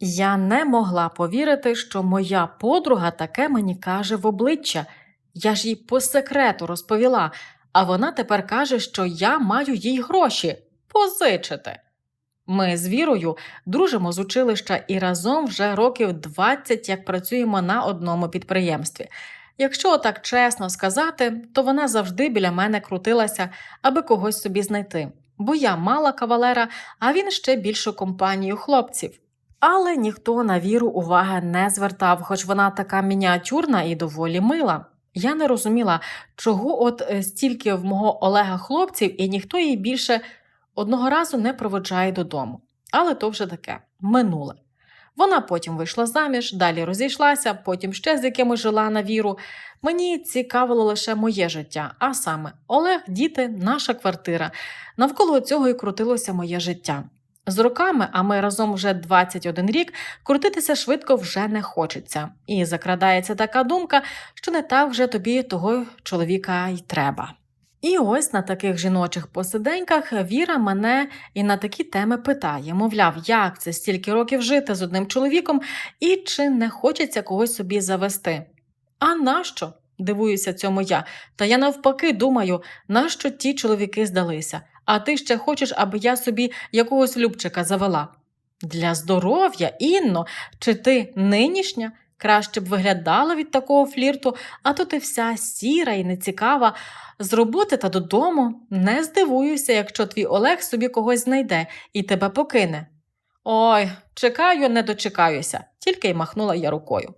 Я не могла повірити, що моя подруга таке мені каже в обличчя. Я ж їй по секрету розповіла, а вона тепер каже, що я маю їй гроші позичити. Ми з Вірою дружимо з училища і разом вже років 20 як працюємо на одному підприємстві. Якщо так чесно сказати, то вона завжди біля мене крутилася, аби когось собі знайти, бо я мала кавалера, а він ще більшу компанію хлопців. Але ніхто на віру уваги не звертав, хоч вона така мініатюрна і доволі мила. Я не розуміла, чого от е, стільки в мого Олега хлопців, і ніхто її більше одного разу не проводжає додому. Але то вже таке минуле. Вона потім вийшла заміж, далі розійшлася, потім ще з якимось жила на віру. Мені цікавило лише моє життя, а саме Олег, діти, наша квартира. Навколо цього і крутилося моє життя. З роками, а ми разом вже 21 рік, крутитися швидко вже не хочеться. І закрадається така думка, що не так вже тобі того чоловіка й треба. І ось на таких жіночих посиденьках Віра мене і на такі теми питає: мовляв, як це стільки років жити з одним чоловіком і чи не хочеться когось собі завести? А нащо? дивуюся цьому я. Та я навпаки думаю, нащо ті чоловіки здалися, а ти ще хочеш, аби я собі якогось любчика завела. Для здоров'я, Інно, чи ти нинішня? Краще б виглядала від такого флірту, а то ти вся сіра і нецікава. З роботи та додому не здивуюся, якщо твій Олег собі когось знайде і тебе покине. Ой, чекаю, не дочекаюся, тільки й махнула я рукою.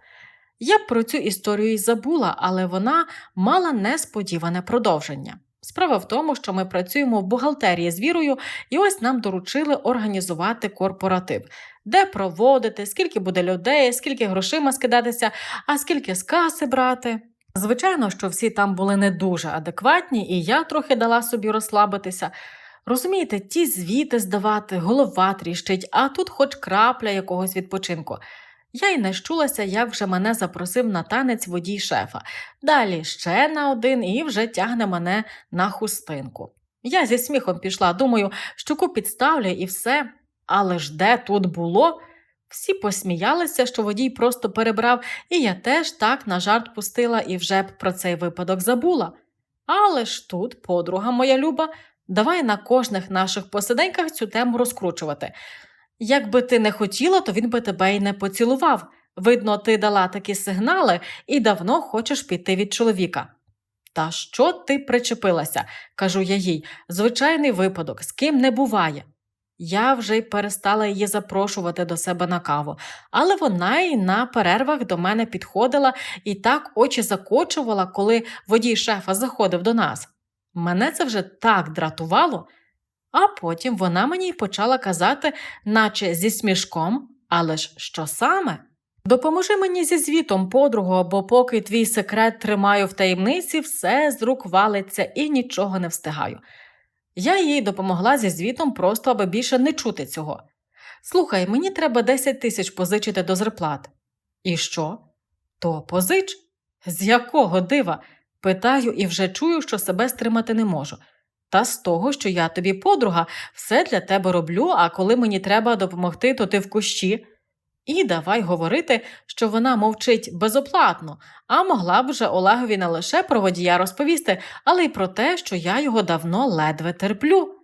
Я б про цю історію й забула, але вона мала несподіване продовження. Справа в тому, що ми працюємо в бухгалтерії з вірою, і ось нам доручили організувати корпоратив, де проводити, скільки буде людей, скільки грошима скидатися, а скільки з каси брати. Звичайно, що всі там були не дуже адекватні, і я трохи дала собі розслабитися. Розумієте, ті звіти здавати, голова тріщить, а тут хоч крапля якогось відпочинку. Я й не щулася, як вже мене запросив на танець водій шефа. Далі ще на один і вже тягне мене на хустинку. Я зі сміхом пішла, думаю, щуку підставлю і все. Але ж де тут було? Всі посміялися, що водій просто перебрав, і я теж так на жарт пустила і вже б про цей випадок забула. Але ж тут, подруга моя люба, давай на кожних наших посиденьках цю тему розкручувати. Якби ти не хотіла, то він би тебе й не поцілував. Видно, ти дала такі сигнали і давно хочеш піти від чоловіка. Та що ти причепилася? кажу я їй. Звичайний випадок, з ким не буває. Я вже й перестала її запрошувати до себе на каву, але вона й на перервах до мене підходила і так очі закочувала, коли водій шефа заходив до нас. Мене це вже так дратувало. А потім вона мені й почала казати, наче зі смішком, але ж що саме? Допоможи мені зі звітом, подруго, бо поки твій секрет тримаю в таємниці, все з рук валиться і нічого не встигаю. Я їй допомогла зі звітом, просто аби більше не чути цього. Слухай, мені треба 10 тисяч позичити до зарплат. І що? То позич? З якого дива? Питаю і вже чую, що себе стримати не можу. Та з того, що я тобі подруга, все для тебе роблю, а коли мені треба допомогти, то ти в кущі. І давай говорити, що вона мовчить безоплатно, а могла б вже Олегові не лише про водія розповісти, але й про те, що я його давно ледве терплю.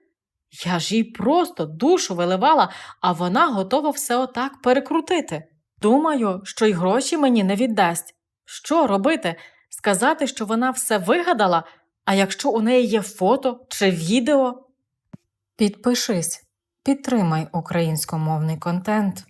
Я ж їй просто душу виливала, а вона готова все отак перекрутити. Думаю, що й гроші мені не віддасть. Що робити? Сказати, що вона все вигадала, а якщо у неї є фото чи відео? Підпишись, підтримай українськомовний контент.